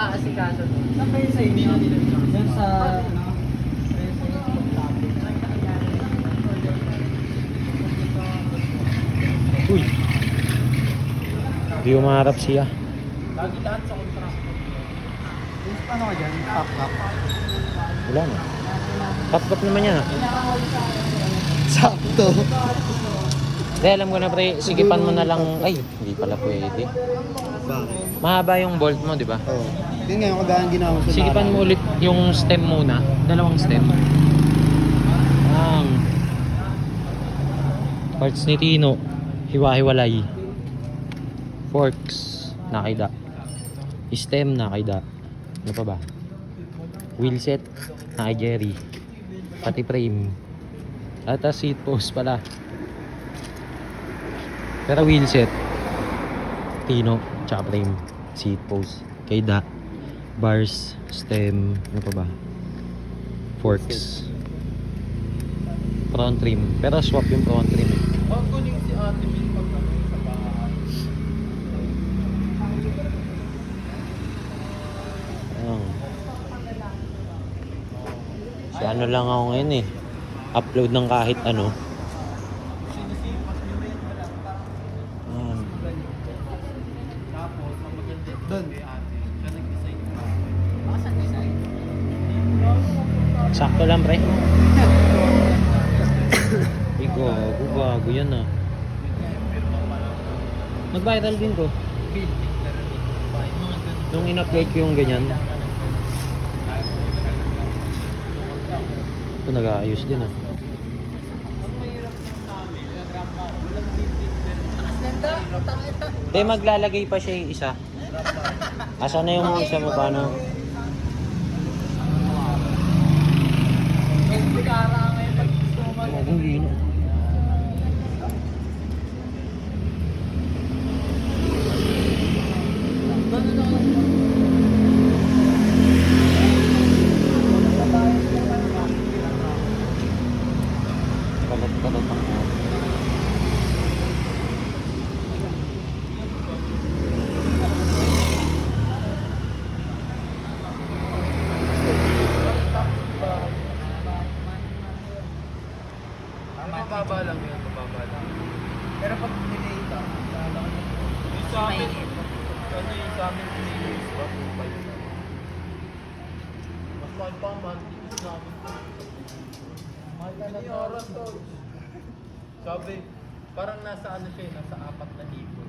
aasikaso. Saan kayo sa inyo? Doon sa, ano? sa Uy. Hindi umarap siya. Lagi lahat sa contract. Yung paano ka dyan? Top cup? Wala na. Top-top naman yan. ah. Sakto. Hindi, alam ko na pre, sigipan mo na lang. Ay, hindi pala pwede. Bakit? Mahaba yung bolt mo, di ba? Oo. Yun nga yung kagaya ng ginawa mo sa Sigipan mo ulit yung stem muna. Dalawang stem. Ang parts ni Tino, hiwa-hiwalay. Forks, nakida. Stem, nakida. Ano pa ba? Wheelset, nakay Jerry. Pati frame. At ah, seat post pala. Pero wheelset, Tino, tsaka frame. Seat post. Kay Da. Bars, stem, ano pa ba? Forks. Front trim. Pero swap yung front trim eh. Kuning si Ate Min pag kami sa bahay. Ayun. Si ano lang ako ngayon eh. Upload ng kahit ano. Sakto lang pre. Igo, bago yan ah. Nag-viral din ko. Nung in-upload ko yung ganyan. Ito nag-aayos din ah. Hindi, maglalagay pa siya yung isa. Asa na yung isa mo paano? Kara ngayon pag gusto mo mag- Hindi na. Kalat-kalat ang mga. Mababa lang yun, mababa lang. Pero pag delay ka, Yung sa amin, ano yung sa amin, pinilis ba? Tumbay na. Mas mahal pa ang monthly sa amin. Mahal na lang oras to. Sabi, parang nasa ano siya, nasa apat na libo.